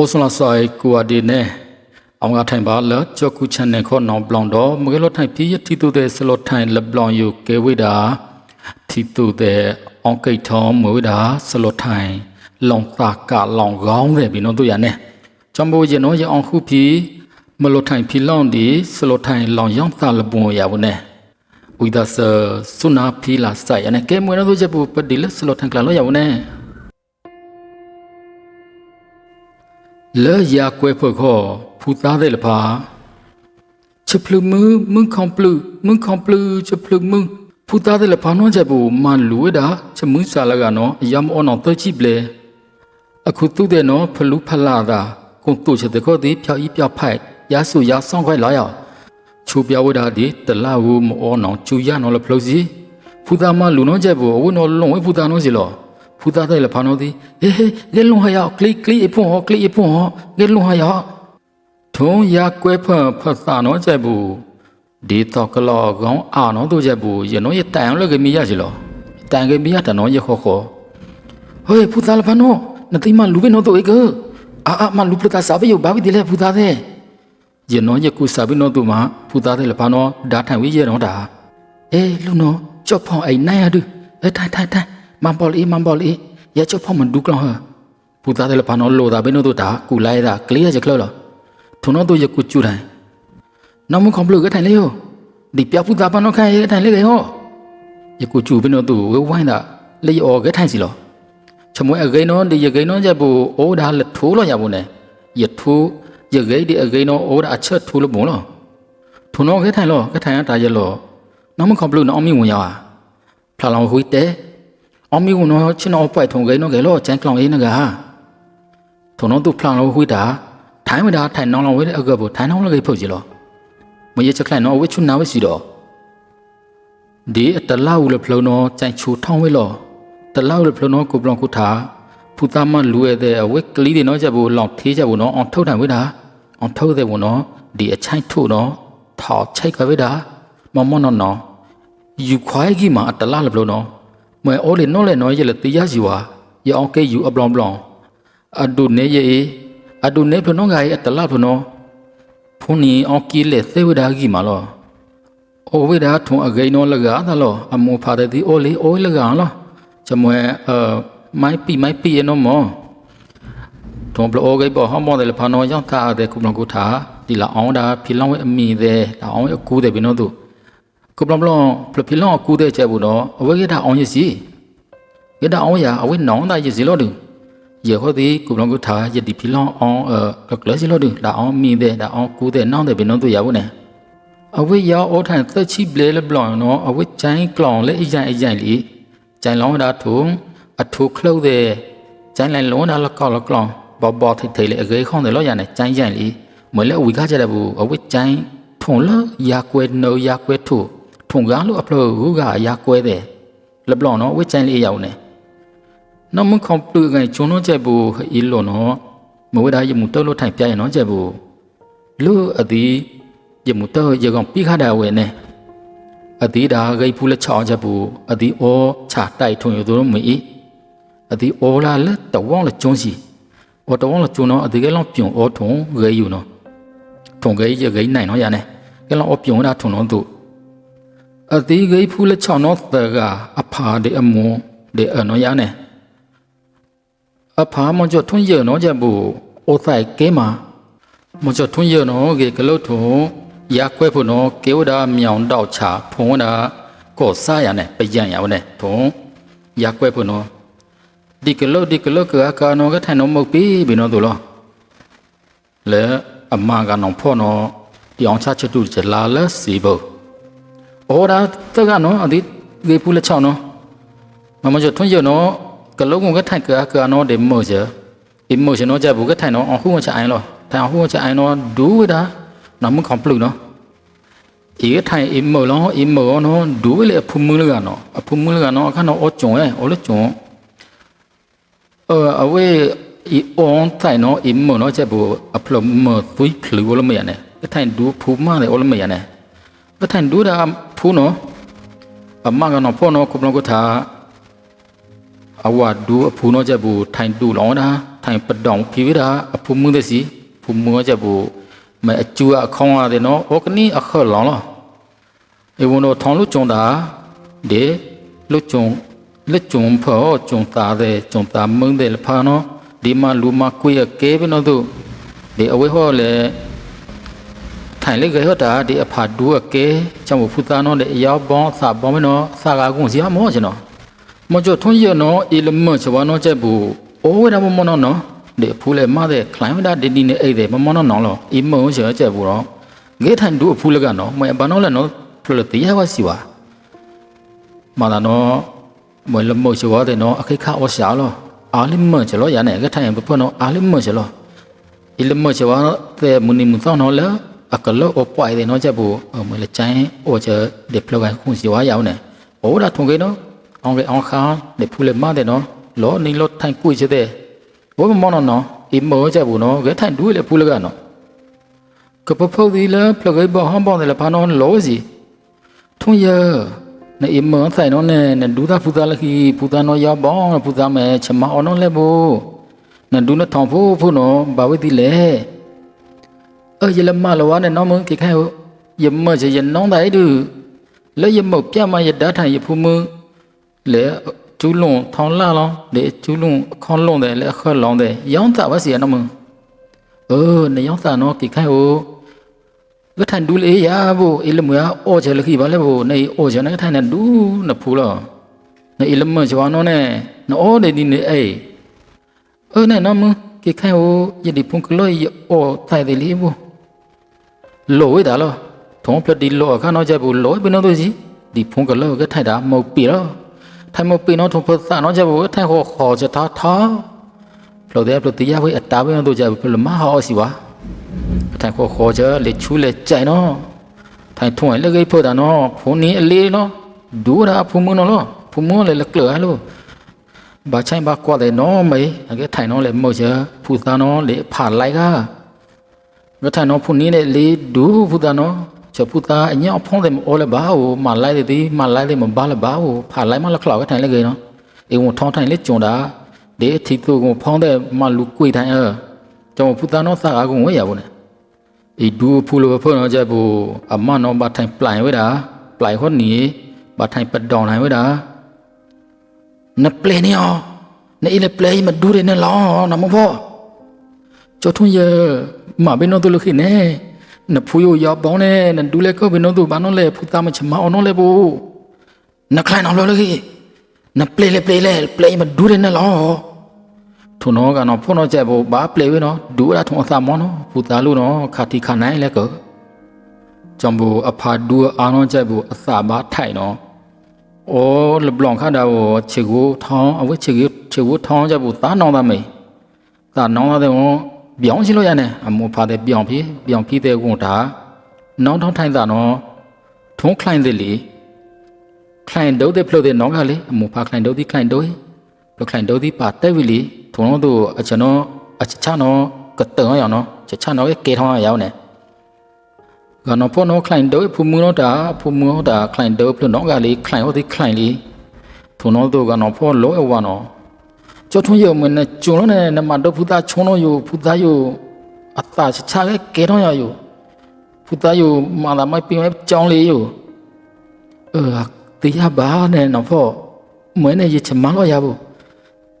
အိုဆွန်လာဆိုင်ကူအဒီနဲ့အောင်ကထိုင်ပါလကြောကူချန်နယ်ခေါ်နောင်ပလောင်တော့မကလောထိုင်ပြည့်ရတီတူတဲ့ဆလောထိုင်လပလောင်ယုကေဝိတာတီတူတဲ့အောင်ကိတ်ထောင်းမွေတာဆလောထိုင်လောင်တာကလောင်ကောင်းတယ်ဘီနော်တို့ရနဲ့ချမ်ဘိုဂျေနော်ရအောင်ခုပြီမလောထိုင်ဖီလောင်ဒီဆလောထိုင်လောင်ရောက်တာလပွန်ရဘူးနဲ့ဝိဒါဆဆုနာဖီလာဆိုင်ရနဲ့ကဲမွေနော်တို့ချက်ပူပဒီလဆလောထိုင်ကလောင်ရဘူးနဲ့ လဲရကွဲဖို့ခေါ်ဖူသားတဲ့လပါချပလူမူမွန်းခေါပလူမွန်းခေါပလူချပလူမူဖူသားတဲ့လပါနော်ချက်ဘူးမန်လူဝဲတာချမွန်းစာလကနော်အယမအောနော်တချိပလေအခုသူတဲ့နော်ဖလူဖလာတာကုန်တူချက်တဲ့ခေါ်ဒီဖြောက်ဤပြောက်ဖိုက်ရဆုရဆောင်ခွဲလာရောက်ချူပြောဝဲတာဒီတလဝမအောနော်ချူရနော်လဖလို့စီဖူသားမလူနော်ချက်ဘူးအဝနော်လုံးဝဖူသားနော်စီလော ဖူသားတဲ့လဖာနိုဒီဟေးဟေးဂဲလုံဟာယောကလီကလီအဖွန်ဟောကလီအဖွန်ဟောဂဲလုံဟာယောထုံးရကွဲဖတ်ဖတ်စာနော်ကျက်ဘူးဒီတော့ကလောကောင်းအာနော်တို့ကျက်ဘူးရနော်ရတိုင်အောင်လည်းကမီရစီလောတိုင်ကမီရတနော်ရခေါ်ခေါ်ဟေးဖူသားလဖာနိုနတိမလူပဲနော်တို့ဧကအာအာမလူပတာစာပဲယောဘာဝီဒီလေဖူသားတဲ့ရနော်ရကူစာပဲနော်တို့မှာဖူသားတဲ့လဖာနိုဓာထိုင်ဝေးရနော်ဒါအေးလူနော်ကြော့ဖောင်းအိနိုင်ရဒူအဲထိုင်ထိုင်ထိုင် မန်ပေါ်လီမန်ပေါ်လီရချဖို့မဒုကလောဟာပူသားတယ်ဘာနော်လိုတာဘယ်နို့တို့တာကူလိုက်တာကလေးရချကလောလောထုံတော့တို့ရကူချူတိုင်းနော်မကွန်ပလူကထိုင်လေယောဒီပြပူသားဘာနော်ခိုင်ရထိုင်လေဟောရကူချူဘယ်နို့တို့ဝဝိုင်းတာလေအော်ကထိုင်စီလောချမွေအဂိနော်ဒီရဂိနော်ချက်ဘူးအိုးဒါလက်ထိုးလောရဘူးနဲ့ရထိုးရဂိဒီအဂိနော်အိုးဒါအချက်ထိုးလို့ဘုံလောထုံတော့ကထိုင်လောကထိုင်ရတာရလောနော်မကွန်ပလူနော်အမီဝင်ရပါဖလာလောင်ဟွိတဲ့ အမီကနော်ချင်းတော့ပွိုက်ထုံကိနော်ကဲလို့ကျန်ကလောင်အေးနကထုံတော့သူဖလန်လို့ဝိတာထိုင်းမတာထိုင်နောင်းလောင်ဝိတဲ့အကဘထိုင်နောင်းလကေဖုတ်ကြလောမရချက်ခလိုက်နော်ဝိချုနာဝိစီတော့ဒီအတလောက်လဖလုံးနော်ကြိုင်ချူထောင်းဝိလောတလောက်လဖလုံးနော်ကိုပလောင်ခုထာဖူသားမလူရတဲ့အဝိကလေးတွေနော်ချက်ဘူးလောင်သေးချက်ဘူးနော်အောင်ထုတ်ထိုင်ဝိတာအောင်ထုတ်တဲ့ဘူးနော်ဒီအချိုင်ထုနော်ထောက်ချိုက်ကဝိတာ မမနော်နော်ယူခွိုင်းကြီးမှာအတလောက်လဖလုံးနော်မွေအိုလေနော်လေနော်ရလေတေးရစီဝါရအောင်ကေယူအပလောင်ပလောင်အဒုနေယေအဒုနေဖနောငါရဲ့တလဖနောဖုန်နီအောင်ကီလေသေဝဒါဂီမာလောအိုဝေဒါထုံအဂိနောလကာသလောအမောဖာတဲ့ဒီအိုလေအိုလကာလောချမွေအမိုင်းပီမိုင်းပီရနော်မောထုံဘလောဂိဘောဟမောတယ်ဖနောရောက်တာတဲ့ကုမလကုထာဒီလာအောင်ဒါဖီလောင်းဝဲအမီတဲ့ဒါအောင်အကူတဲ့ဘီနောတို့ ကိုပလမ်ပလမ်ပလပီလောကူတဲ့ချက်ဘူးတော့အဝဲရတာအောင်ရစီရတာအောင်ရအဝဲနောင်းတာရစီလို့တူရဟောဒီကိုပလမ်ကိုထားရဒီပီလောအောင်အကလစီလို့တူဒါအောင်မီတဲ့ဒါအောင်ကူတဲ့နောင်းတဲ့ဘယ်တော့သူရဘူးနဲ့အဝဲရောအောထိုင်သက်ချိပလေလပလောင်နော်အဝဲချိုင်းကလောင်လေအကြိုင်အကြိုင်လီချိုင်လောင်းတာထုံအထုခလုတ်တဲ့ချိုင်းလိုက်လုံးတာလကောက်လကောက်ဘောဘောထိထိလေအကေခေါင်းတယ်လို့ရနေချိုင်းချိုင်လီမလဲဝီခါကြတဲ့ဘူးအဝဲချိုင်းထုံလရာကွဲနိုရာကွဲထု ထုံကားလို့အဖလို့ဟူကရာကွဲတယ်လပလောင်နော်ဝဲချိုင်းလေးရောက်နေနော်မကွန်ပလူကန်ဂျွန်းတော့ချက်ဘူးဟီလို့နော်မဝဲတာရမှုတုတ်လို့ထိုင်ပြရင်နော်ချက်ဘူးလို့အသည်ရမှုတော့ရကောင်ပြီးခတာဝဲနေအသည်ဒါဂိတ်ဖူးလက်ချောင်းချက်ဘူးအသည်အောချတိုက်ထုံရတို့မီအသည်အောလာလက်တဝောင်းလက်ကျွန်းစီအောတဝောင်းလက်ကျွန်းနော်အသည်ကလောင်ပြုံအောထုံရဲယူနော်ထုံရဲရဂိတ်နိုင်နော်ရနေကလောင်အောပြုံတာထုံနော်သူ အတိဂိဖူးလက်ချောင်းတော့တကအဖာဒီအမောဒီအနော်ရနေအဖာမကြထွန်းရနော်ကြဘူးအိုဆိုင်ကဲမှာမကြထွန်းရနော်ကေကလုတ်ထုံရခွဲဖို့နော်ကေဝဒမြောင်တော့ချဖုံးတာကောစားရနေပယံရဝနေထုံရခွဲဖို့နော်ဒီကလုတ်ဒီကလုတ်ကကာနော်ကထိုင်နော်မုတ်ပြီဘီနော်တို့လောလဲအမကနော်ဖော့နော်ဒီအောင်ချချတူချလာလဲစီ โอ้ดาตะกะเนาะอดิเกปูละ6เนาะมามาจดทุ่นเยอเนาะกะลงก็ถ่ายกะกะเนาะเดมอเจอิมมอเจเนาะจะบุก็ถ่ายเนาะอหูจะไอายเนาะถ่ายอหูจะอาเนาะดูดาเนาะมึงของปลุกเนาะอีกถ่ายอิมมอเนาะอิมมอเนาะดูเลยพุมมือเลยเนาะพุมมือเลยเนาะข้าเนาะอจงเออละจงเออเอาไว้อีออนไตเนาะอิมมอเนาะจะบูอัพลมเมอปุ้ยพลิวละเมียเนี่ยก็ไทยดูภูมิมาเลยละเมียเนี่ย ะเนี่ย ပထန်ဒူဒါဖူးနော်အမကနော်ဖောနော်ကုပလကထာအဝဒူအဖူးနော်ချက်ဘူးထိုင်တူလောတာ ထိုင်ပဒေါင်ဖိဝရာအဖုမှုတဲ့စီဖုမှုကြဘူးမဲအကျူအခေါင်းရတယ်နော်ဟောကနီအခါလောင်းလားအေဝန်တော့ထောင်းလို့ကြုံတာဒီလို့ကြုံလက်ကြုံဖောကြုံသားတဲ့ကြုံသားမုန်းတဲ့လဖာနော်ဒီမှာလူမကွေရကဲဘနော်တို့ဒီအဝဲဟောလေ ထိုင်လေကြရတာဒီအဖာဒူအကဲကြောင့်ဖူတာနော်လေရောက်ဘောင်းစာဘောင်းမနော်စာကာကုန်းစီမောကျွန်တော်မကြထွန်းရနော်အီလမချဝနော်ချက်ဘူးအိုးရမမနော်နော်ဒီဖူလေမတဲ့ခလိုင်းမတာဒီဒီနေအိတ်တယ်မမနော်နော်လောအီမုံချေချက်ဘူးတော့ဂေထိုင်ဒူအဖူလကနော်မဘာနော်လဲနော်ဖလတီရဝစီဝါမာတာနော်မလမောချဝတဲ့နော်အခိခအောရှာလောအာလိမချလောရနေဂေထိုင်ဘဖနော်အာလိမချလောအီလမချဝါတဲ့မူနီမူသောနော်လားအကလောအပွိုင်တဲ့နော်ချက်ဘူးအမလေ ချိုင်းအိုချဒီပလောကန်ခုစီဝါရောက်နေ။အိုဒါထုံကေနော်အောင်ကေအောင်ခါဒီဖူလေမတဲ့နော်လောနေလောထိုင်ကိုချတဲ့ဘမမောနော်နော်အီမောချက်ဘူးနော်ကဲထိုင်ဒူးလေဖူလကနော်ကပဖို့ဒီလားပလကေဘောဟမ်ဘောတယ်ဖာနော်လောစီထုံရနေအီမောဆိုင်နော်နဲ့နဲ့ဒူးသားဖူသားလခီဖူသားနော်ရောက်ဘောင်းဖူသားမဲချမအောင်နော်လဲဘူးနဒူးနထောင်ဖို့ဖို့နော်ဘာဝိတိလဲ เออเยลมาละวะเนี่ยน้องมึงที่แค่ยมมาจะยันน้องได้ดูแล้วยมมาแก้มายัดดาทางยพูมือเหลือจูหลงทองล่าลองเดี๋ยวจูหลงคอนลงแต่แล้วคอนลงแต่ย้อนตาว่าเสียน้องมึงเออในย้อนตาน้องที่แค่โอ้ก็ท่านดูเลยยาบูอิลมือโอเชลขี้บ้าเลยบูในโอเชนั้นก็ท่านนั้นดูนับพูหรอในอิลมือชวานน้องเนี่ยน้องโอเดี๋ยวนี้เนี่ยเอเออเนี่ยน้องมึงที่แค่โอ้ยันดิพุ่งขึ้นเลยโอ้ไทยเดี๋ยวนี้บู lỗi đã lo thong phật đi lỗi khác nó chạy bù lỗi bên nó tôi gì đi phong cả lỗi cái thay đã màu bì đó thay màu bì nó thong phật sa nó chạy bù thay họ họ cho thá thá phật đấy phật tía với ta bên nó tôi chạy bù má họ gì quá thay họ họ cho lệ chú lệ chạy nó thay thong ấy là cái phật đã nó phong ní lệ nó đủ đã phong mưa nó lo phong mưa lại là lửa luôn ဘာချိုင်ဘာကွာတယ်နော်မေအကဲထိုင်တော့လေမို့ချဖူသားနော်လေဖာလိုက်က ရထိုင်နော်ဖုန်နီးနဲ့လေဒူဖူသာနော်ချဖူသာအညောဖုံးတယ်အော်လေဘာဟိုမလိုက်တဲ့ဒီမလိုက်တဲ့မဘာလေဘာဟိုဖာလိုက်မလက်ခလောက်ထိုင်လေကေနော်အေဝန်ထောင်းထိုင်လေကြုံတာဒီအထီသူကိုဖောင်းတဲ့မလူကွေထိုင်အကျွန်တော်ဖူသာနော်စာကားကိုဝဲရဘူးနဲ့အေဒူဖူလိုဖုန်နော်ကြဘူးအမနော်ဘာထိုင်ပလိုင်ဝဲတာပလိုင်ဟောနီဘာထိုင်ပဒေါင်နိုင်ဝဲတာ na ple ni o na ile ple ma du de na lo na mo pho cho thun ye ma be no tu lu khi ne na phu yo ya bong ne na du le ko be no tu ba no le phu ta ma chama o no le bu na klai na lo lu khi na ple le ple le ple ma du de na lo thu no ga no pho no che bu ba ple we no du ra thong sa mo no phu ta lu no kha ti kha nai le ko ကြောင့်ဘူအဖာဒူအာနောချက်ဘူအစာဘာထိုင်နော် โอ้ลบลองข้าดาวเชกูท้องเอาไว้เชกูเชกูท้องจะบุตาน้องตาไม่ตาน้องตาเดี๋ยว ပြောင်းရှင်းလို့ရနေအမောဖာတဲ့ပြောင်းပြီးပြောင်းပြီးတဲ့ကုန်တာနောင်ထောင်းထိုင်းတာနော်ထုံးခလိုင်တဲ့လေခလိုင်တော့တဲ့ဖလို့တဲ့နောင်ကလေအမောဖာခလိုင်တော့ဒီခလိုင်တော့ဖခလိုင်တော့ဒီပါတဲ့ဝီလေထုံတော့သူအချနောအချချနောကတန်ရောနော်ချချနောရဲ့ကေထောင်းရောင်းနေကနောဖောနောခလိုင်တော့ဖူမူနောတာဖူမူနောတာခလိုင်တော့ဖလို့နောင်ကလေခလိုင်ဟောဒီခလိုင်လေထုံတော့သူကနောဖောလောအဝါနော် 교통 여문에 조는에 나마도 부다 초노요 부다요 아따 차게 개런야요 부다요 마라마 삐메 정리요 어 대야 바네 나포 뭐네 예체 말어야부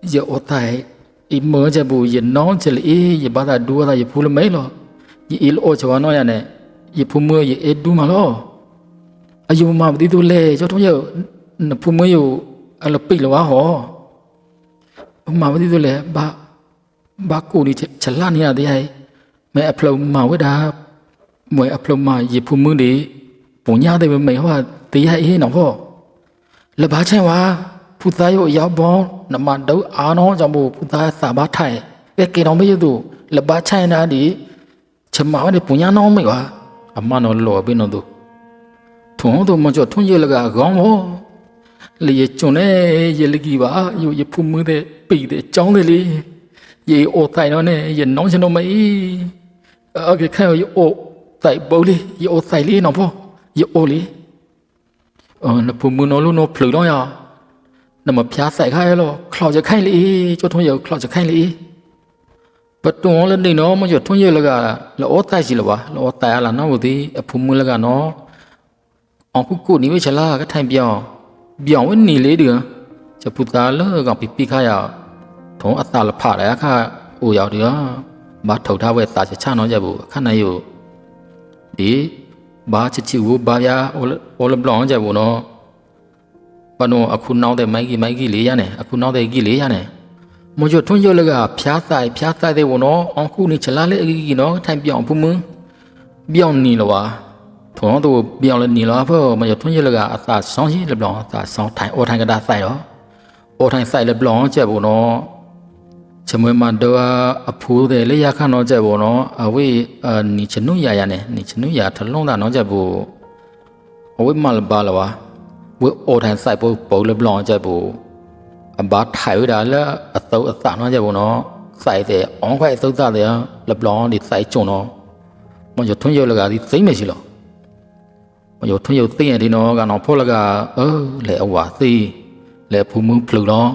이제 오타에 이 뭐제 부이 농절 이이 바다 두어다 이 불메로 이일 오저와노야네 이 부모 이 에두마로 아유 마디도레 교통 여 부모 요 알로 삐로와 허 le cho thong ye na phumu yo ala pi lo wa ho ma bi tu le ba ba ko ni chala ni ya de ai me a phlo ma we da mwe a phlo ma ye phumu de pu nya de me ho ti ya e no ho le ba chen wa phu ta yo ya bon na ma dau a no ja mo phu ta sa ba thai ke ke no me yu tu le ba chen na di chama wa de pu nya no me wa အမနော်လောဘင်းတော့ထုံတော့မကြောထုံရလကခေါင်းမော လေရကျွန်းနေရလကီပါယိုရဖုံမတဲ့ပိတဲ့ចောင်းတယ်လေရေအိုတိုင်တော့နဲ့ရနောင်းချင်တော့မေးအကေခဲရအိုတိုင်ဘောလေးရအိုတိုင်လေးနော်ဖောရအိုလေးအော်နဖုံမနော်လို့နော်ဖလူတော့ရနမဖျားဆိုင်ခိုင်းလောခလောက်ချခိုင်းလေကြောထုံရခလောက်ချခိုင်းလေတွန်းလည်းနေနော်မကျော်ထွန်းရလကလောတိုက်စီလပါလောတိုင်လာနော်ဘူးဒီအဖူမလကနော်အောင်ခုကိုနေဝချလာကထိုင်ပြောင်း ပြောင်းဝင်နေလေဒီကချက်ပူတာလောကပိပိခါရထုံအတလဖရခါအိုရောက်ဒီကမထောက်ထားဝဲစာချချနောကြဘူးခဏနိုင်ယိုဒီဘာချစ်ချီဝဘာယာအော်လဘလောင်းကြဘူးနော်ပနောအခုနောက်တဲ့မိုက်ကြီးမိုက်ကြီးလေးရနေအခုနောက်တဲ့ကြီးလေးရနေမွန်ချွထွန်းကျော်လကဖျားဆိုင်ဖျားဆိုင်တဲ့ဝန်တော်အခုနေချလာလေအကြီးကြီးနော်ထိုင်ပြောင်းဖူးမင်းပြောင်းနေလောပါ မကြထွန်းရလကအသာဆောင်းရှိလဘလောင်းအသာဆောင်းထိုင်အိုထိုင်ကတာဆိုင်တော့အော်ထိုင်ဆိုင်လေဘလောင်းချက်ဘောနော်ချမွေမတော့အဖိုးတယ်လေရခန့်တော့ချက်ဘောနော်အဝေးအနီချနုရရနဲ့နီချနုရထလုံးတာနော်ချက်ဘောအဝေးမလပါလဝဝေအော်ထိုင်ဆိုင်ဘောဘောလေဘလောင်းချက်ဘောအဘာထိုင်ရတာလေအသုအသနော်ချက်ဘောနော်ဆိုင်တယ်အောင်ခွဲသုတ် မရထွန်းရလကဒီသိမ့်မရှိလို့မရထွန်းရသိရင်ဒီနော်ကတော့ဖောလကအဲလေအဝါသိလေဖူမှုဖလူတော့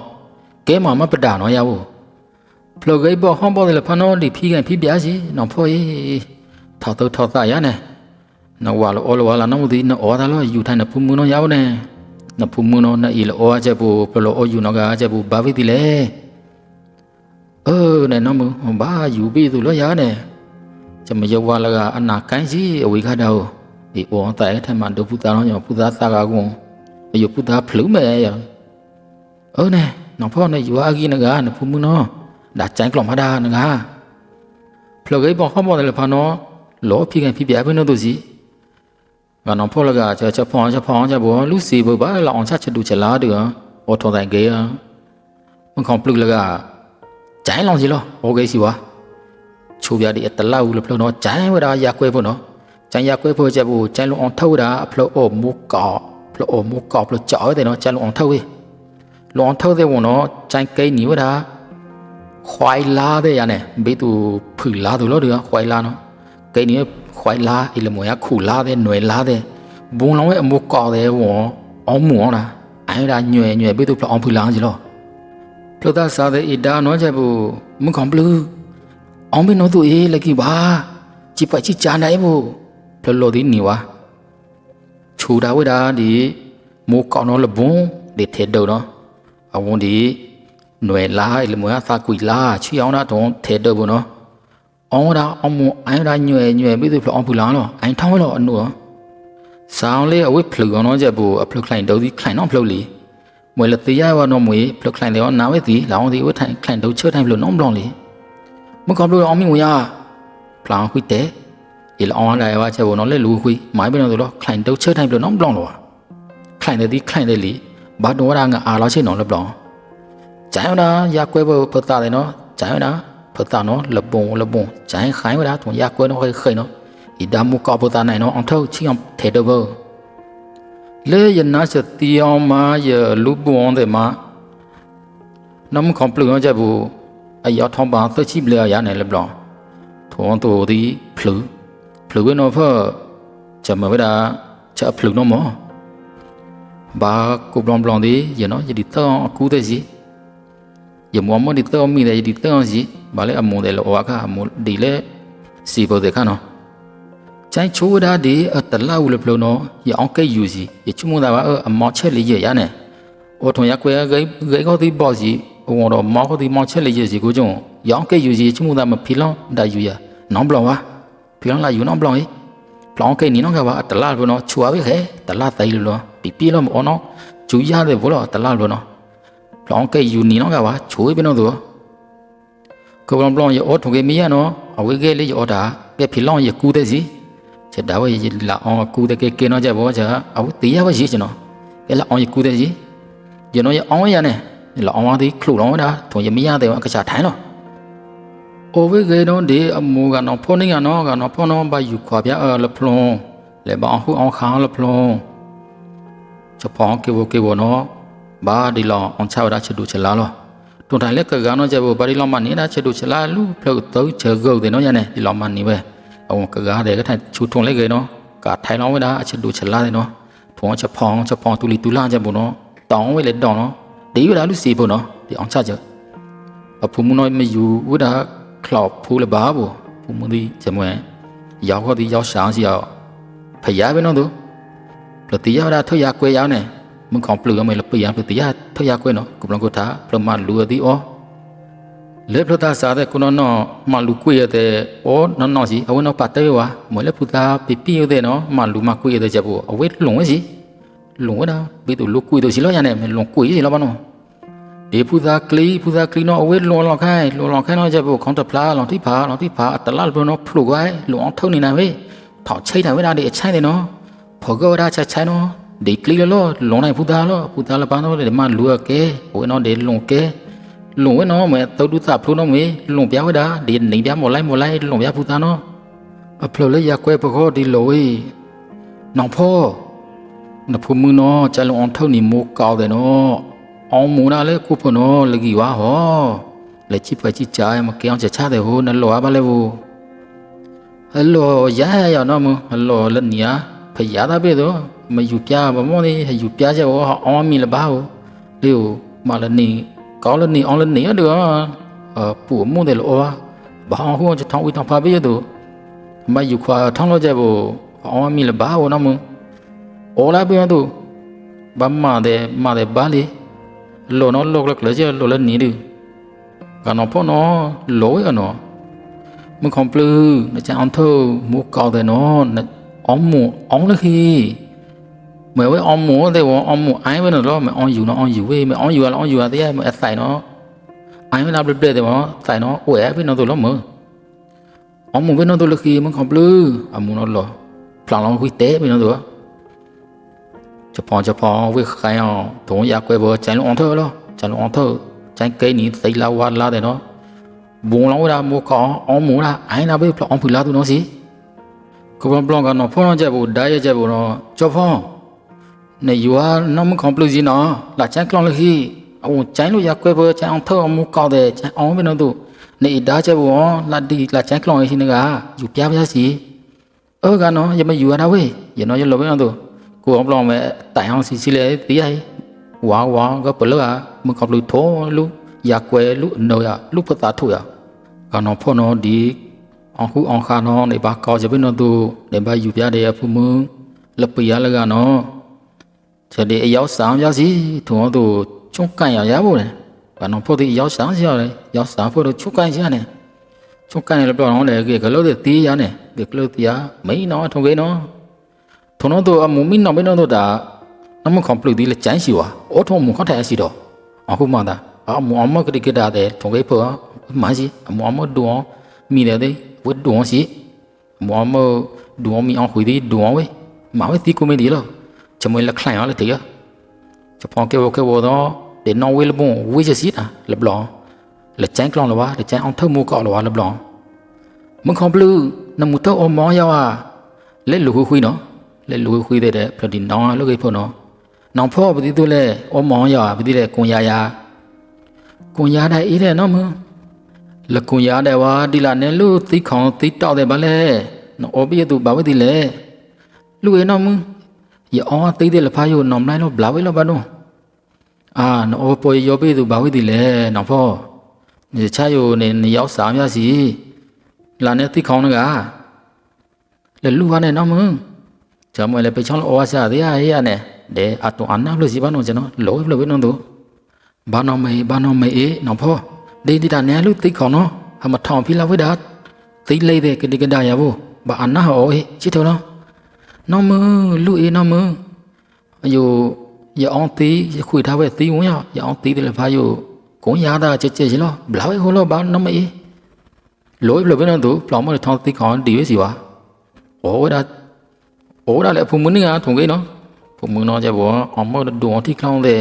ကဲမမပတာနော်ရဘူးဖလူကိပေါ်ဟောင်းပေါ်တယ်ဖနော်ဒီဖီကန်ဖီပြစီနော်ဖော်ရီထောက်တော့ထောက်သားရနေနော်ဝါလောအော်လောဝါလာနော်မသိနော်အော်တာလောယူထိုင်နဖူမှုနော်ရဘူးနေနဖူမှုနော်နဲ့ဤလောအော်ချက်ဘူးဖလောအော်ယူနော်ကချက်ဘူးဘာဝိတိလေအော်နဲ့နော်မဘာယူပြီးသူလောရနေကျမယောဝါလကအနာကိုင်းစီအဝေခါတော့ ဒီဩတာအထမဒုပုတာရောယောပုသာစာကကွန်အယုပုသာဖလူမဲယောအိုနဲနောင်ဖောနဲ့ယူအာဂီနကနဖူမှုနောဒါကျိုင်းကလောမဒါနကဖလဂိဘောဟောမောတယ်ဖနောလောဖိကန်ဖိပြဘဲနောတို့စီငါနောင်ဖောလကချောချောဖောင်းချောဖောင်းချောဘောလူစီဘောဘာလောင်ချချတူချလာတူအော်ထောတိုင်းကေယမခေါပလုလကကျိုင်းလောင်စီလောဟောကေစီဝါချိုးပြဒီအတလောက်လို့ဖလုံတော့ကျိုင်းဝဒါရကွဲဖို့နော် ဂျိုင်းရကွဲဖို့ချက်ဖို့ဂျိုင်းလုံးအောင်ထုတ်တာဖလို့အော်မူကောဖလို့အော်မူကောဖလို့ကြောက်တယ်နော်ဂျိုင်းလုံးအောင်ထုတ်ဝေးလွန်ထုတ်တဲ့ဝန်တော့ကြိုင်ကိန်းနီဝတာခွိုင်လာတဲ့ရနဲ့ဘေးသူဖူလာသူလို့ဒီခွိုင်လာနော်ကိန်းနီခွိုင်လာအီလမွေရခုလာတဲ့ຫນွယ်လာတဲ့ဘုံလောင်းရဲ့အမုတ်ကောက်တဲ့ဝန်အောင်မွန်လားအိုင်ရာညွယ်ညွယ်ဘေးသူဖလောင်းဖူလာကြီးလို့ဖလို့သားစားတဲ့ဣဒါနော်ချက်ဘူးမကွန်ဘလူးအောင်ဘင်းနော်သူအေးလက်ကီပါကြည်ပတ်ချီချာနိုင်ဘူးဖ လို့လို့ဒီနီဝါချူတာဝဒါဒီမိုးကောက်နော်လဘုံဒီထဲတော့နော်အဝန်ဒီຫນွယ်လာလေမွေသာကွီလာချီအောင်တာတုံးထဲတော့ဘူးနော်အောင်တာအောင်မအိုင်ရာညွယ်ညွယ်ပြီးသူဖလောအောင်ဖူလာနော်အိုင်ထောင်းလို့အနုဆောင်းလေးအဝိဖလူအောင်တော့ချက်ဘူးအဖလုခလိုင်တော့ဒီခလိုင်တော့ဖလုလီမွေလတေးရဝနော်မွေဖလုခလိုင်တော့နာဝဲတီလောင်ဒီဝထိုင်ခလိုင်တော့ချထိုင်ဖလုနော်ဘလောင်လီမကောဖလုအောင်မီဝရဖလောင်ခွိတဲ့ ဒီလောအောင်လာရဝချက်ဘူးနော်လေလူခွိမိုင်းပင်တော့ခလိုင်တော့ချထိုင်ဖလုနော်ဘလောင်လောခလိုင်တဲ့ဒီခလိုင်တဲ့လီဘာတော့ရာငါအားလို့ချင်းနော်လပလောင်ဂျိုင်းနာရကွဲဘဖတ်တာတယ်နော်ဂျိုင်းနာဖတ်တာနော်လပုံလပုံဂျိုင်းခိုင်းဝတာတုံရကွဲနော်ခေခေနော်ဤဒါမူကောပတာနိုင်နော်အောင်ထောက်ချင်းအောင်ထဲတော့ဘလေယနာစတီအောင်မာယလူပွန်တဲ့မှာနမ်ကွန်ပလူကြဘူးအယောထောင်းပါသချိပလရနေလပလောင်ထုံတူဒီဖလူ ဖလူနော်ဖချမဝတာချဖလူနော်မော ba ku blong blong di you know jadi tong aku de ji ya mo mo di tong mi de jadi tong ji ba le amu de lo wa ka amu di le si bo de ka no chai chu da di a ta la u le plo no ya on ke yu ji ya chu mo da ba a mo che li ye ya ne o thon ya kwe ga ga ko di bo ji o wo do mo ko di mo che li ye ji ko jong ya on ke yu ji chu mo da ma phi long da yu ya non blong wa phi long la yu non blong yi ပလောင်ကိနေနော်ကဘာ တလားဘလို့နော်ချူပါပဲခဲတလားတိုင်လို့ပြပြလို့မောနော်ကျူရတယ်ဘလို့တလားလို့နော်ပလောင်ကိယူနေနော်ကဘာချိုးပဲနော်သူကဘလပလောင်ရအော်ထုကေမီရနော်အဝေကလေးအော်တာပြပြလောင်ရကူတဲ့စီချက်ဒါဝရလာအောင်ကူတဲ့ကေကေနော်ကြဘောချာအဝတေးရပါရှိချနော်အဲလာအောင်ရကူတဲ့စီရနော်ရအောင်ရနဲ့လာအောင်ဒီခလူလောင်တာထုံရမီရတဲ့ကစားထိုင်နော် โอเวเกดอนเดอโมกะนอพอนิกะนอกะนอพอนอบาอยู่ขวาบยาเออละพลงလေ ဘာဟုအောင်ခါလဖလုံးချပောင်းကေဝကေဝနော်ဘာဒီလောအောင်ချဝရချတူချလာလောတွန်တိုင်လက်ကကနော်ကျဘဘာဒီလောမနေတာချတူချလာလူဖလုတ်တော့ချဂုတ်တယ်နော်ညနေဒီလောမနေပဲအောင်ကကားတယ်ကထိုင်ချူထုံလိုက်ကေနော်ကာထိုင်လောဝဲတာအချတူချလာတယ်နော်ထုံချဖောင်းချဖောင်းတူလီတူလာကြဘူးနော်တောင်းဝဲလေတောင်းနော်ဒီရလူစီဘူးနော်ဒီအောင်ချချအဖူမနော်မယူဝဒါ 클럽 풀 바보 부모디 제모에 야고디 야샹시야ဖျားပဲနော်သူပလတိယရာထောက်ရကွဲရောင်းနေမကောင်ပလူရမယ်လပယံပတိယထောက်ရကွဲနော်ကုပလန်ကိုသာပလမလူရသည်အောလေပလတာစားတဲ့ကုနောနောမလူကွေရတဲ့အောနော်နော်စီအဝနောပတ်တဲ့ဝါမလေပူတာပပီရတဲ့နော်မလူမကွေရတဲ့ချက်ဘူးအဝဲလုံဝဲစီလုံဝဲတော့ဘီတူလူကွေတို့စီလောရနေမလုံကွေစီလောပါနော် ဒီပူဇာကလီပူဇာကလီနော်အဝေးလွန်လောင်ခိုင်းလွန်လောင်ခိုင်းတော့ချက်ဖို့ခေါင်းတပလာလောင်တိဖာလောင်တိဖာတလလဘနော်ဖလူကွိုင်းလွန်အောင်ထုံနေနိုင်ဝေးထောင်ချိတ်နိုင်ဝေးနာဒီအချိုင်းနေနော်ဖော်ကောရာချက်ချိုင်းနော်ဒီကလီလောလွန်နိုင်ပူဇာလောပူဇာလပန်းတော့ဒီမှာလူရကဲဝေးနော်ဒီလွန်ကဲလွန်ဝေးနော်မဲတုတ်တုသဖလူနော်မဲလွန်ပြဝေးတာဒီနေပြမော်လိုက်မော်လိုက်လွန်ပြပူဇာနော်အဖလိုလေးရကွဲပခောဒီလိုဝေးနောင်ဖောနဖုံမှုနော်ကြလုံအောင်ထုံနေမိုးကောက်တယ်နော် အောင်မူနာလေခုဖနောလကီဝါဟောလက်ချိဖချိကြာမကဲအောင်ချချတဲ့ဟိုနလောပါလေဘူဟလောရဟရနော်မဟလောလနီယာဖျားတာပဲတော့မယူပြမမောနေယူပြချက်ဟောအောင်မီလပါဟိုလေဟိုမလနီကောင်းလနီအောင်လနီရတော့ပူမှုန်တယ်လောဘာဟောချထောင်းဝီထောင်းဖာပေးရတော့မယူခွာထောင်းလို့ကြဘူအောင်မီလပါဟိုနော်မအော်လာပြန်တော့ဗမ္မာတဲ့မာတဲ့ပါလေ လောနော်လောကလည်းကြလောလည်းနေတယ်ကနော်ဖောနော်လောရနော်မကွန်ပလူနချအောင်ထိုးမူကောက်တယ်နော်အောင်မအောင်လည်းခီ mày với ông mua thì ông mua ai với nó đó mày ông dù nó ông dù với mày ông dù là ông dù là thế mày xài nó ai với làm được thì nó xài nó quẻ với nó tôi lắm mà ông mua với nó tôi là khi mình không lư ông mua nó lo plan lòng quy tế với nó nữa cho phong cho phong với khai họ thốn ya quay bờ chạy ông thơ đó chạy ông thơ chạy cây ní thấy la qua la để nó buồn lắm ra mua có ông mua ra ai nào biết ông phải la tôi nó gì ကိုဘလော့ကနော်ဖုန်းတော့ချက်ဘူးဓာတ်ရချက်ဘူးနော်ချောဖုန်း ne yua no mu conclusion no la chan klong le hi awu chan lu ya kwe bo chan ong tho mu kaw de chan ong be no tu ne da che bo la di ကိုအောင်ပလောင်မဲ့တိုင်အောင်စီစီလေတီးရဝါဝါကပလောမကပလူထုံးလူရကွယ်လူနော်ရလူဖသာထုရကနော်ဖော်နော်ဒီအခုအောင်ခါနော်နေပါကောကြပြီနော်သူနေပါယူပြတဲ့ဖူမလပီရလကနော်ချက်ဒီအယောက်ဆောင်ရစီထုံးသူချုံကန်ရရဖို့လေကနော်ဖို့ဒီအယောက်ဆောင်ရလေရောက်ဆောင်ဖို့ချုံကန်ရတယ်ချုံကန်ရလို့ပြောတော့လေကလောတီးရနေကလောတီးရမိန်နော်ထုံကေနော် ထုံတော့အမမီနော်မင်းတော့တာနမကွန်ပလီဒီလေချန်စီဝါအော်ထုံမခထဲစီတော့အခုမှသာအမအမကတိကတာတဲ့ထုံပေးပေါ်မာစီအမအမဒွန်မီလေတဲ့ဝတ်ဒွန်စီမအမဒွန်မီအောင်ခွေဒီဒွန်ဝဲမာဝဲတီကိုမီဒီလောချမွေလက်ခလိုင်အောင်လေတေရချဖောင်းကေဝကေဝတော့ဒေနော်ဝဲလဘုံဝေးစီတာလဘလောင်းလက်ချန်ကလောင်းလောလက်ချန်အောင်ထုတ်မှုကောက်လောလဘလောင်းမခွန်ဘလူးနမှုတော့အမောရော啊လက်လူခွေးနော် လက်လူခွေးတဲ့တဲ့ပြဒီနောင်လုတ်ကိဖို့နော်နောင်ဖောပတိတို့လဲအောမောင်ရပတိတဲ့ကွန်ရရကွန်ရတဲ့အေးတဲ့နော်မလကွန်ရတဲ့ဝါဒီလာနဲ့လူသိခေါင်သိတောက်တဲ့ဗလဲနော်အောပြည့်သူဘာဝတိလဲလူရဲ့နော်မရအောင်သိတဲ့လဖာယိုနော်မလိုက်လို့ဘလာဝဲလို့ဘာနော်အာနော်အောပေါ်ရောပြည့်သူဘာဝတိလဲနောင်ဖောညချယိုနေနရောက်စာမြစီလာနဲ့သိခေါင်ကလလူဟာနဲ့နော်မ ဂျာမွေလေပချောင်းလောဝါစာတရားရရနဲ့တဲ့အတူအနာလို့စီပါနော်ကျွန်တော်လောလို့ပဲနော်တို့ဘာနော်မေဘာနော်မေအေးနော်ဖောဒေဒီတာနဲလူသိခေါင်းနော်ဟမထောင်ဖီလာဝိဒါသိလေးတဲ့ကတိကဒါရဘူးဘာအနာဟောအေးချစ်တော်နော်နော်မလူအေးနော်မအယိုရအောင်သေးရခွေထားပဲသေးဝင်ရရအောင်သေးတယ်လေဖာယိုကုန်းရတာကြက်ကြက်ရ လောဘလာဝဲဟိုလောဘာနော်မအေးလောဘလဘနတို့ပလောင်မထောင်းသိခေါန်ဒီဝစီဝါဩဝဒါဩဒါလေဖုန်မင်းကထုံကေနော်ဖုန်မင်းနော်ကြဘောအမောဒူအတိခေါင်းတဲ့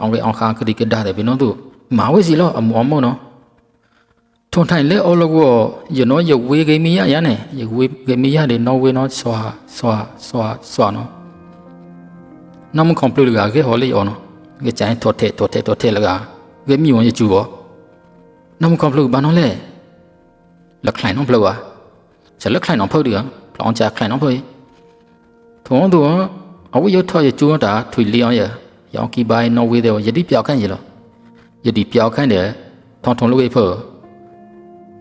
အောင်လေအောင်ခါကတိကဒါတယ်ဘီနော်တို့မာဝဲစီလောအမောမောနော်ထုံထိုင်လေအော်လောကိုယနောယဝေဂေမီယရနဲ့ယဝေဂေမီယလေနော်ဝေနော်ဆွာဆွာဆွာဆွာနော်နော်မကွန်ပလီကကေဟောလီအော်နော်ကချိုင်းထော်တဲ့ထော်တဲ့ထော်တဲ့လကကေမီဝန်ယကျူဘောနော်မကွန်ပလီဘာနော်လဲလက်ခိုင်နော်ပလောချက်လက်ခိုင်နော်ဖုတ်ဒီကပလောင်ချခိုင်နော်ဖုတ် ထုံးတော့အဝိယထော်ယကျူတာထွေလီအောင်ရရောင်ကီဘိုင်နော်ဝေတဲ့ယတိပြောက်ခန့်ရလောယတိပြောက်ခန့်တယ်ထောင်ထုံလို့ဖေဖို့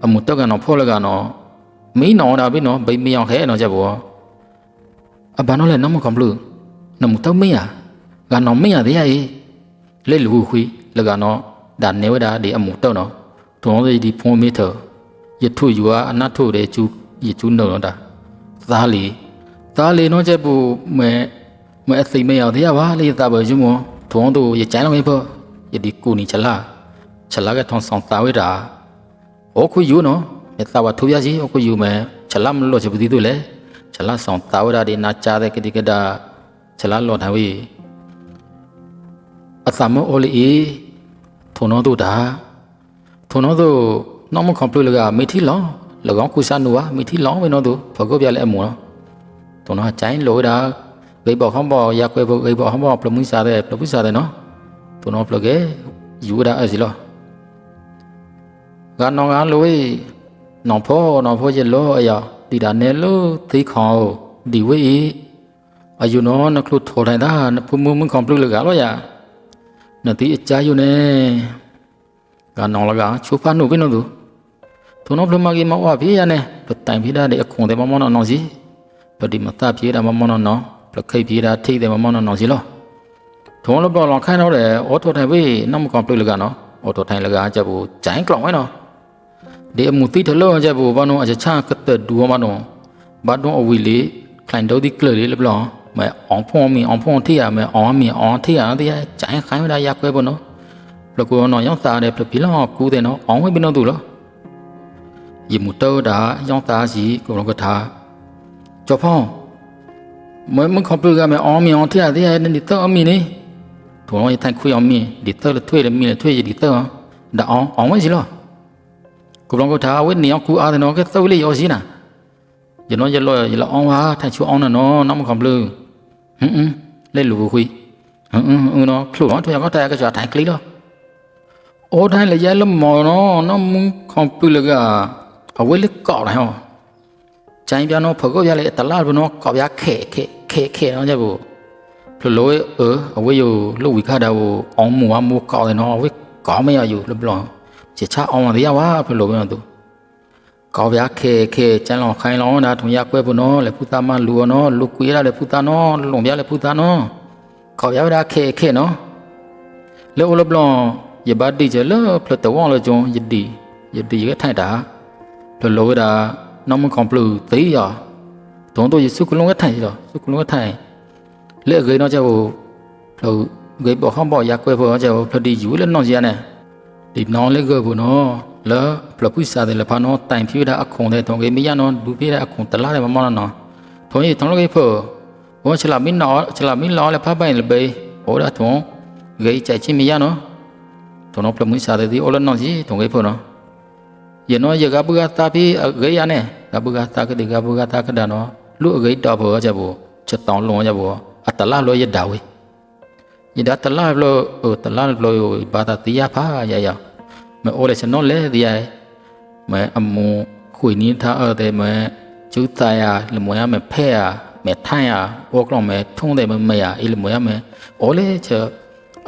အမှုတော့ကတော့ဖော်လကတော့မင်းနော်တာပြီနော်ဘိမယောင်ခဲနော်ချက်ဘောအဘာ ဒါလေနောချက်ပူမဲမဲအသိမရောက်တရားပါလေတာပဲယုံမသွန်တို့ရကြိုင်လုံးရဖို့ယဒီကိုနီချလာချလာကထုံဆောင်တာဝဲတာဩခုယူနော်မြတ်သာဝထူပြစီဩခုယူမဲချလာမလို့ချက်ပူဒီတို့လေချလာဆောင်တာဝဲတာဒီနာချတဲ့ကတိကတာချလာလော်ထားဝေးအသမအိုလီထုံတော်တို့တာထုံတော်တို့နောက်မကွန်ပလီကမိထီလောင်၎င်းကုဆာနူဝမိထီလောင်ဝင်းတော်တို့ဘကောပြလဲအမောနော် ตรงนั้นใจโหลดาเกยบอกเขาบอกอยากเกยบอกเกยบอกเขาบอกปลมุสาเดปลมุสาเดเนาะตรงนั้นปลเกยอยู่ดาเอสิโลการนองงานลุยนองพ่อนองพ่อเจโลเอยตีดานเนลุตีขอดีไว้อีอายุน้องนักลุดโทรได้ด้านพูมึงมึงของปลุกเหลือแล้วอย่านาทีใจอยู่เน่การนองละกาชูฟันหนูไปนอนดูตัวน้องพลมากีมาว่าพี่ยาเน่ปดแต่งพี่ได้เด็กคงแต่มามองนอนนอนสิ ပတိမတပြေတာမမောနောနောပခိတ်ပြေတာထိတ်တဲ့မမောနောနောစီလောထုံးလပေါ်လောခိုင်းတော့တယ်အော်တိုထိုင်ဝေနမကွန်ပလူလကနော်အော်တိုထိုင်လကကြဘူးဂျိုင်းကလောင်ဝဲနော်ဒီအမှုတိထလောကြဘူးဘာနုအချာကတဒူမနုဘာဒုံအဝီလီခလိုင်ဒိုဒီကလလီလဘလောမဲအောင်ဖုံမီအောင်ဖုံထိရမဲအောင်မီအောင်ထိရတဲ့ကြိုင်ခိုင်းမလာရကွဲဘနော်ဘလကောနော်ရောက်သားတယ်ပြလောကူတဲ့နော်အောင်ဝဲဘနော်သူလောယမှုတောတာရောက်သားစီကိုလောကထား จพ่อเมื่อมึงคอมพิวเตอร์มันอ๋อมีอ๋อที่อะไรที่อะไรนั่นดิเตอร์ออมีนี่ถั่วไอ้ท่านคุยอ๋อมีดิเตอร์ละถ้วยละมีละถ้วยจะดิเตอร์ด่าอ๋ออ๋อไม่สิหรอกูลองกูท้าเว้นเนี่ยกูอาแต่น้องก็เตอร์เลยอ๋อสิน่ะอย่าน้อยอย่าลอยอย่าละอ๋อวะท่านช่วยอ๋อน่อะน้องน้องมังคอมพิวเตปรืมอืมเล่นลูกคุยอืมอืมอืมนาะงคลุกอ๋อทุกอย่างก็แต่ก็จะถ่ายคลิปหรอโอ้ได้เลยยายละหมอน้องน้องมึงคอมพิวเตอร์ก็เอาไว้เล็กเกาะนะฮะ ចៃပြနောဖကောပြလေတလာဘနောកောပြခဲခဲခဲခဲနောကြဘူးဖလိုအအဝေယောလူဝိခတာဝအောင်မူဝမူကောတယ်နောဝိကောင်းမရယူလပလောင်ချေချအောင်မရဝါဖလိုပြန်သူကောပြခဲခဲကျန်လောင်ခိုင်လောင်ဒါထုံရကွဲဘူးနောလေဖူတာမလူနောလူကွေရလေဖူတာနောလုံပြလေဖူတာနောကောပြဒါခဲခဲနောလေအလပလောင်ယဘတ်တိကျလဖလတဝောင်းလကြုံယတိယတိရထိုင်တာဖလိုဒါ နော်မကွန်ပလူသေးရတုံးတို့ယစုကလုံးကထိုင်ရစုကလုံးကထိုင်လေအကေနော်ကျဖို့ဖလို့ဂေဘောဟောင်းဘောရကွဲဖို့ကျဖို့ဖတိယူလေနော်စီရနဲ့ဒီနောင်းလေးကဘူးနော်လာပလပုစားတယ်လဖာနော်တိုင်ဖြူတာအခုံတဲ့တုံးကေမရနော်လူပြတဲ့အခုံတလားတယ်မမောနော်ထုံးရီထုံးလို့ကေဖို့ဘောချလာမင်းနော်ချလာမင်းလောလ ည်းဖပိုင်လဘေဟောတာထုံးဂေးကြိုက်ချင်းမရနော်ထုံးနော်ပလမှုစားတယ်ဒီအော်လနော်စီထုံးကေဖို့နော်ယနော်ယကပုကတာပြီးဂေးရနဲ့ကပုကတာကတိကပုကတာကဒနော်လူအဂေးတော့ဖို့ကြဘူးချက်တောင်းလုံးကြဘူးအတလားလို့ရတာဝေး y da tala lo o tala lo ba ta tia pha ya ya me o le chen no le dia me amu khui ni tha a de me chu ta ya le mo ya me phe ya me tha ya o klong me thong de me me ya i le mo ya me o le che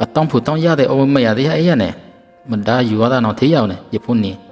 a tong phu tong ya de o me ya de ya ya ne man da yu wa da no the ya ne ye phu ni ye phu ni ye pong yu da che o de no me o lai la kai lo lai la kai ya bu do da mo mo ya ne လိုက်မိသားလဘိန်းချက်ဘူးဒေါ်သာလိခေါတဲ့ဘုံတော့ချီအောင်တော့တလားဘောလိုက်လက်ကိုင်းကျော်နော်မေတုံးတို့လိုက်လက်ကိုင်းမနော်လဲကျော်ရေယူစီလောရေယူတာကွေရန်သာဒီလိုက်မွဲဖူသားကျူးလောင်ရနေ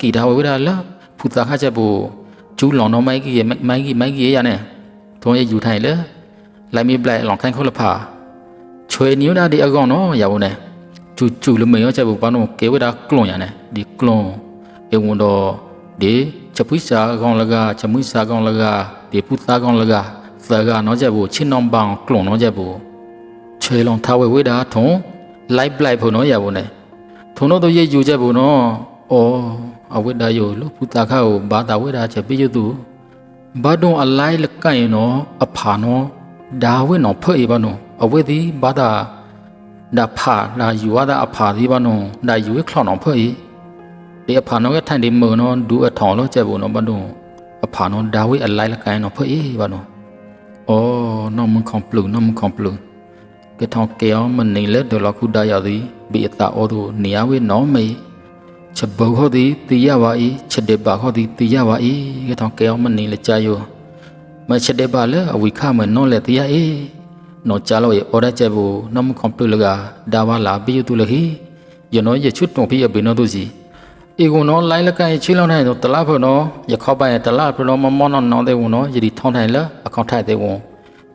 ကီတာဝေးတာလာဖူတာခါချက်ဘူးကျူးလောင်တော့မိုက်ကြီးမိုက်ကြီးမိုက်ကြီးရနေထထုံးရယူထိုင်လေလိုက်မိပလိုက်လောင်ခိုင်းခေါ်လဖာချွေနီနာဒီအကောင်နော်ရပါနဲ့ကျူကျူလမယောချက်ဘူးဘာလို့ကေဝဒါကလွန်ရနေဒီကလွန်ေဝန်တော့ဒီချပွိစာကောင်လကချမွိစာကောင်လကဒီပုသားကောင်လကသကနော်ချက်ဘူးချင်းနောင်ပောင်ကလွန် နော်ချက်ဘူးချွေလောင်ထားဝဲဝဲတာထုံးလိုက်ပလိုက်ဖို့နော်ရပါနဲ့ထုံတော့တော့ရယူချက်ဘူးနော်အော်အဝိဒါယောလို့ပုသားခါကိုဘာတာဝဲတာချက်ပြည့်သူဘာဒုံအလိုက်လကရင်နော်အဖာနော်ဒါဝဲနော်ဖွဲ့ရပါနော်အဝဲသည်ဘာတာဒါဖာလာယူရတာအဖာသည်ပါနော်ဒါယူရခလောက်နော်ဖွဲ့ရ ဒီအဖာနောကထိုင်ဒီမနောဒူအထောင်လို့ချက်ဘူးနော်ဘတ်တော့အဖာနောဒါဝိအလိုက်လကိုင်းနော်ဖေးဘာနော်အော်နော်မကွန်ပလူနော်မကွန်ပလူကထောင်ကေအောင်မနေလဲဒေါ်လာခုဒါရသည်ဘီအတာအော်တို့နေရဝေနော်မေချက်ဘောဟောသည်တီရပါဤချက်တဲ့ပါဟောသည်တီရပါဤကထောင်ကေအောင်မနေလဲကြာယောမချက်တဲ့ပါလဲအဝိခမနော်လဲတီရအေနော်ကြာလို့ရအော်ဒါချက်ဘူးနော်မကွန်ပလူလကဒါပါလာပြီးတူလဟီယနော်ရချွတ်တုံဖိအဘိနော်တို့စီ อีกุนอไลละกันชิลองไทยตะละพอนอยะเข้าไปตะละพอนมมอนนอเตวนอยดิท่องไทยละอคอนไทยเตวน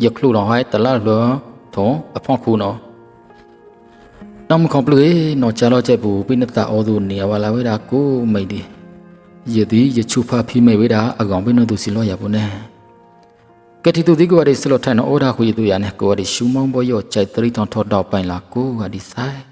ยะคลุลองให้ตะละลทงอพองคูนอนำคอมปลุยนอจาลอเจปูปินตาออดูเนียวาลาเวดากูไม่ดียะดียะชุพาพิไม่เวดาอากองปินตุสิลอยะปุเนကတိတူဒီကိုရစလထိုင်နော်အော်ဒါခွေတူရနဲ့ကိုရရှူမောင်းဘောရောကြိုက်တရီတောင်ထော်တော့ပိုင်လာကိုကဒီဆိုင်